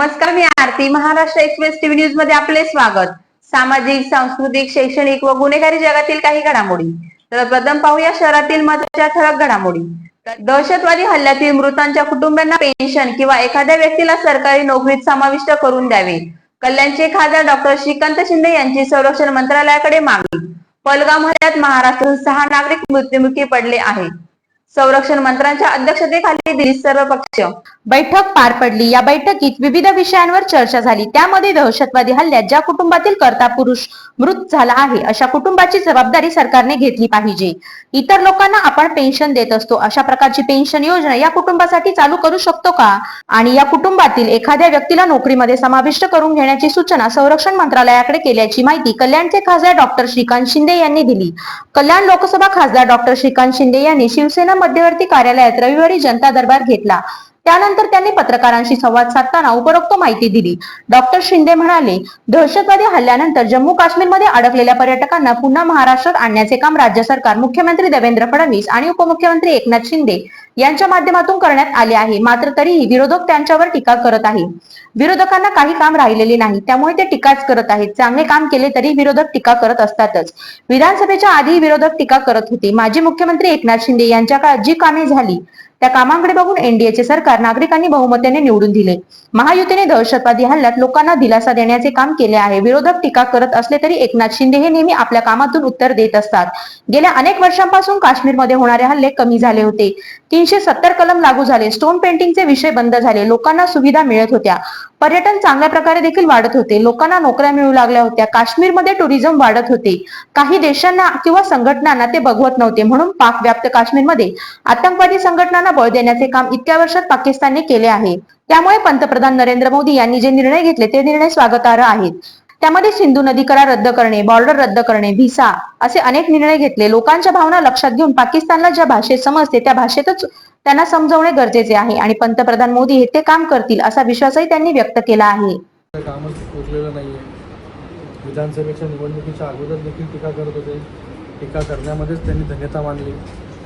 नमस्कार मी Aarti. Maharashtra express TV न्यूजमध्ये आपले स्वागत. सामाजिक सांस्कृतिक शैक्षणिक व गुन्हेगारी जगातील काही घडामोडी. तर प्रथम पाहूया शहरातील महत्त्वाच्या ठळक घडामोडी. दहशतवादी हल्ल्यातील मृतांच्या कुटुंबियांना पेन्शन किंवा एखाद्या व्यक्तीला सरकारी नोकरीत समाविष्ट करून द्यावे. कल्याणचे खासदार डॉक्टर श्रीकांत शिंदे यांची संरक्षण मंत्रालयाकडे मागणी. पलगाव हल्ल्यात महाराष्ट्रातून सहा नागरिक मृत्युमुखी पडले आहेत. संरक्षण मंत्र्यांच्या अध्यक्षतेखाली दिली सर्व पक्ष. बैठक पार पडली. या बैठकीत विविध विषयांवर चर्चा झाली. त्यामध्ये दहशतवादी हल्ल्यात ज्या कुटुंबातील कर्ता पुरुष मृत झाला आहे अशा कुटुंबाची जबाबदारी सरकारने घेतली पाहिजे. इतर लोकांना आपण पेन्शन देत असतो. अशा प्रकारची पेन्शन योजना या कुटुंबासाठी चालू करू शकतो का? आणि या कुटुंबातील एखाद्या व्यक्तीला नोकरीमध्ये समाविष्ट करून घेण्याची सूचना संरक्षण मंत्रालयाकडे केल्याची माहिती कल्याणचे खासदार डॉक्टर श्रीकांत शिंदे यांनी दिली. कल्याण लोकसभा खासदार डॉक्टर श्रीकांत शिंदे यांनी शिवसेना मध्यवर्ती कार्यालयात रविवारी जनता दरबार घेतला. त्यानंतर त्यांनी पत्रकारांशी संवाद साधताना उपरोक्त माहिती दिली. डॉक्टर शिंदे म्हणाले दहशतवादी हल्ल्यानंतर जम्मू काश्मीरमध्ये अडकलेल्या पर्यटकांना पुन्हा महाराष्ट्रात आणण्याचे काम राज्य सरकार मुख्यमंत्री देवेंद्र फडणवीस आणि उपमुख्यमंत्री एकनाथ शिंदे यांच्या माध्यमातून करण्यात आले आहे. मात्र तरीही विरोधक त्यांच्यावर टीका करत आहे. विरोधकांना काही काम राहिलेले नाही. त्यामुळे ते टीकाच करत आहेत. चांगले काम केले तरी विरोधक टीका करत असतातच. विधानसभेच्या आधी विरोधक टीका करत होते. माजी मुख्यमंत्री एकनाथ शिंदे यांच्या काळात जी कामे झाली त्या कामांकडे बघून एनडीएचे सरकार नागरिकांनी बहुमताने निवडून दिले. महायुतीने दहशतवादी हल्ल्यात लोकांना दिलासा देण्याचे काम केले आहे. विरोधक टीका करत असले तरी एकनाथ शिंदे हे नेहमी आपल्या कामातून उत्तर देत असतात. गेल्या अनेक वर्षांपासून काश्मीरमध्ये होणारे हल्ले कमी झाले होते. तीनशे सत्तर कलम लागू झाले. स्टोन पेंटिंगचे विषय बंद झाले. लोकांना सुविधा मिळत होत्या. पर्यटन चांगल्या प्रकारे देखील वाढत होते. लोकांना नोकऱ्या मिळू लागल्या होत्या. काश्मीरमध्ये टुरिझम वाढत होते. काही देशांना किंवा संघटनांना ते बघवत नव्हते. म्हणून पाक व्याप्त काश्मीरमध्ये आतंकवादी संघटनांना बळ देण्याचे काम इतक्या वर्षात पाकिस्तानने केले आहे. त्यामुळे पंतप्रधान नरेंद्र मोदी यांनी जे निर्णय घेतले ते निर्णय स्वागतार्ह आहेत. त्यामध्ये सिंधू नदी करार रद्द करणे बॉर्डर रद्द करणे व्हिसा असे अनेक निर्णय घेतले. लोकांच्या भावना लक्षात घेऊन पाकिस्तानला ज्या भाषेत समजते त्या भाषेतच त्यांना समजवणे गरजेचे आहे आणि पंतप्रधान मोदी हे ते काम करतील असा विश्वासही त्यांनी व्यक्त केला आहे. विधानसभेच्या निवडणुकीच्या अगोदर देखील टीका करत होते. टीका करण्यामध्येच त्यांनी धन्यता मानली.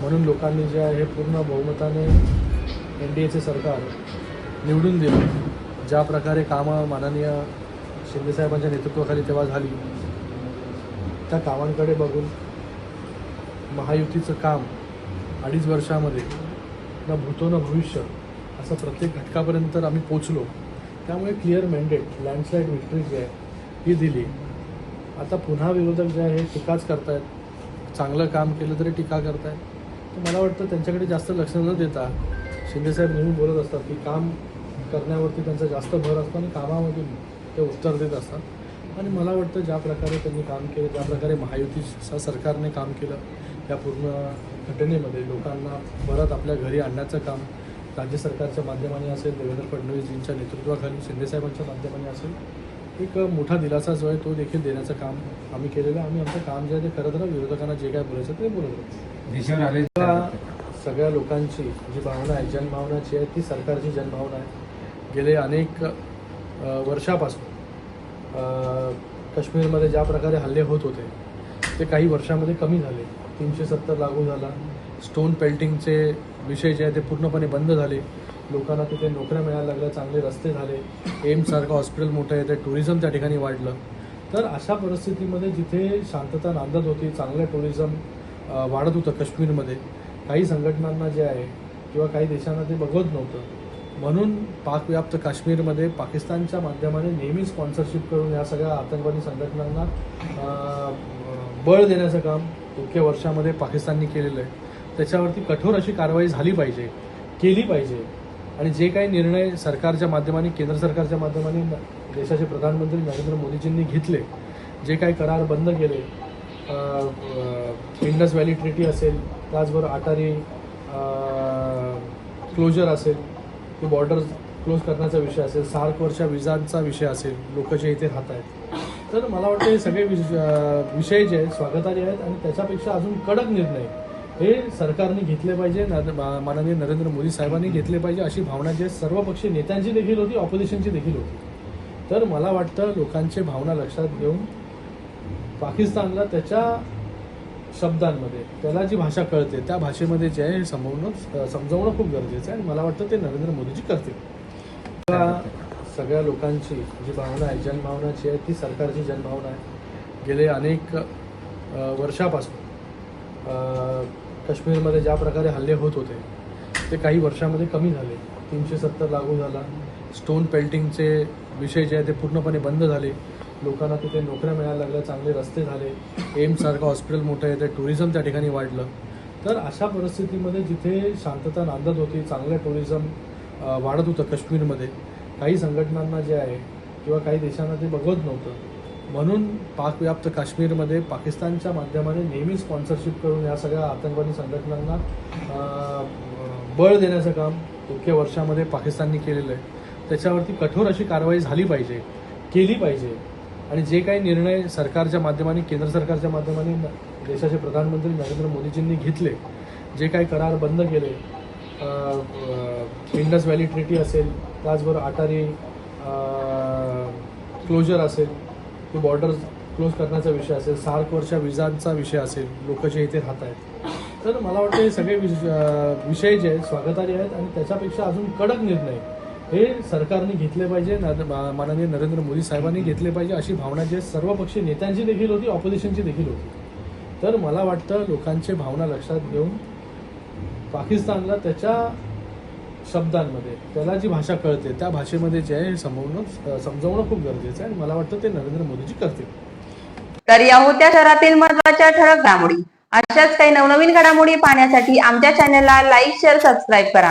म्हणून लोकांनी जे आहे पूर्ण बहुमताने एन डी एचे सरकार निवडून दिलं. ज्या प्रकारे कामं माननीय शिंदेसाहेबांच्या नेतृत्वाखाली तेव्हा झाली. त्या कामांकडे बघून महायुतीचं काम अडीच वर्षामध्ये न भूतो न भविष्य असं प्रत्येक घटकापर्यंत तर आम्ही पोचलो. त्यामुळे क्लिअर मॅन्डेट लँडस्लाईड विक्ट्री जी आहे ही दिली. आता पुन्हा विरोधक जे आहे टीकाच करतायत. चांगलं काम केलं तरी टीका करतायत. तर मला वाटतं त्यांच्याकडे जास्त लक्ष न देता शिंदेसाहेब नेहमी बोलत असतात की काम करण्यावरती त्यांचा जास्त भर असतो आणि कामामधून ते उत्तर देत असतात. आणि मला वाटतं ज्या प्रकारे त्यांनी काम केलं ज्या प्रकारे महायुतीच्या सरकारने काम केलं या पूर्ण घटनेमध्ये लोकांना परत आपल्या घरी आणण्याचं काम राज्य सरकारच्या माध्यमाने असेल देवेंद्र फडणवीसजींच्या नेतृत्वाखाली शिंदेसाहेबांच्या माध्यमाने असेल एक मोठा दिलासा जो आहे तो देखील देण्याचं काम आम्ही केलेलं आहे. आम्ही आमचं काम जे आहे ते करत राहू. विरोधकांना जे काय बोलायचं ते बोलत आता सगळ्या लोकांची जी भावना आहे जनभावनाची आहे ती सरकारची जनभावना आहे. गेले अनेक वर्षापासून. काश्मीरमध्ये ज्या प्रकारे हल्ले होत होते ते काही वर्षामध्ये कमी झाले. तीनशे सत्तर लागू झाला. स्टोन पेल्टिंगचे विषय जे आहे ते पूर्णपणे बंद झाले. लोकांना तिथे नोकऱ्या मिळायला लागल्या चांगले रस्ते झाले. एम्ससारखं हॉस्पिटल मोठं आहे ते टुरिझम त्या ठिकाणी वाढलं. तर अशा परिस्थितीमध्ये जिथे शांतता नांदत होती चांगलं टुरिझम वाढत होतं काश्मीरमध्ये काही संघटनांना जे आहे किंवा काही देशांना ते बघत नव्हतं. म्हणून पाकव्याप्त काश्मीरमध्ये पाकिस्तानच्या माध्यमाने नेहमी स्पॉन्सरशिप करून या सगळ्या आतंकवादी संघटनांना बळ देण्याचं काम इतक्या वर्षामध्ये पाकिस्ताननी केलेलं आहे. त्याच्यावरती कठोर अशी कारवाई झाली पाहिजे केली पाहिजे. आणि जे काही निर्णय सरकारच्या माध्यमाने केंद्र सरकारच्या माध्यमाने देशाचे प्रधानमंत्री नरेंद्र मोदीजींनी घेतले जे काही करार बंद केले इंडस व्हॅली ट्रिटी असेल त्याचबरोबर अटारी क्लोजर असेल की बॉर्डर क्लोज करण्याचा विषय असेल सार्कवरच्या विजांचा विषय असेल लोक जे इथे राहत आहेत. तर मला वाटतं हे सगळे विष विषय जे आहेत स्वागतार्ह आहेत आणि त्याच्यापेक्षा अजून कडक निर्णय हे सरकारने घेतले पाहिजे माननीय नरेंद्र मोदी साहेबांनी घेतले पाहिजे अशी भावना जे सर्वपक्षीय नेत्यांची देखील होती ऑपोजिशनची देखील होती. तर मला वाटतं लोकांची भावना लक्षात घेऊन पाकिस्तानला त्याच्या शब्दांमध्ये. त्याला जी भाषा कळते त्या भाषेमध्ये जे आहे हे समवणं समजवणं खूप गरजेचं आहे आणि मला वाटतं ते नरेंद्र मोदीजी करतील. त्या सगळ्या लोकांची जी भावना आहे जनभावनाची आहे ती सरकारची जनभावना आहे. गेले अनेक वर्षापासून काश्मीरमध्ये ज्या प्रकारे हल्ले होत होते ते काही वर्षामध्ये कमी झाले. तीनशे सत्तर लागू झाला. स्टोन पेल्टिंगचे विषय जे आहे ते पूर्णपणे बंद झाले. लोकांना तिथे नोकऱ्या मिळायला लागल्या चांगले रस्ते झाले. एम्ससारखं हॉस्पिटल मोठं आहे ते टुरिझम त्या ठिकाणी वाढलं. तर अशा परिस्थितीमध्ये जिथे शांतता नांदत होती चांगलं टुरिझम वाढत होतं काश्मीरमध्ये काही संघटनांना जे आहे किंवा काही देशांना ते बघवत नव्हतं. म्हणून पाकव्याप्त काश्मीरमध्ये पाकिस्तानच्या माध्यमाने नेहमी स्पॉन्सरशिप करून या सगळ्या आतंकवादी संघटनांना बळ देण्याचं काम इतक्या वर्षामध्ये पाकिस्ताननी केलेलं आहे. त्याच्यावरती कठोर अशी कारवाई झाली पाहिजे केली पाहिजे. आणि जे काही निर्णय सरकारच्या माध्यमाने केंद्र सरकारच्या माध्यमाने देशाचे प्रधानमंत्री नरेंद्र मोदीजींनी घेतले जे काही करार बंद केले इंडस व्हॅली ट्रिटी असेल त्याचबरोबर अटारी क्लोजर असेल तो बॉर्डर क्लोज करण्याचा विषय असेल सार्कवरच्या विजांचा विषय असेल लोक जे इथे राहत आहेत. तर मला वाटतं हे सगळे विष विषय जे आहेत स्वागतार्ह आहेत आणि त्याच्यापेक्षा अजून कडक निर्णय हे सरकारने घेतले पाहिजे माननीय नरेंद्र मोदी साहेबांनी घेतले पाहिजे अशी भावना जे सर्वपक्षीय नेत्यांची देखील होती ऑपोजिशनची देखील होती. तर मला वाटतं लोकांची भावना लक्षात घेऊन पाकिस्तानला त्याच्या शब्दांमध्ये त्याला जी भाषा कळते त्या भाषेमध्ये जे आहे हे समजावणं खूप गरजेचं आहे. आणि मला वाटतं ते नरेंद्र मोदीजी करतील. तर या होत्या शहरातील महत्त्वाच्या ठळक घडामोडी. अशाच काही नवनवीन घडामोडी पाहण्यासाठी आमच्या चॅनलला लाईक शेअर सबस्क्राईब करा.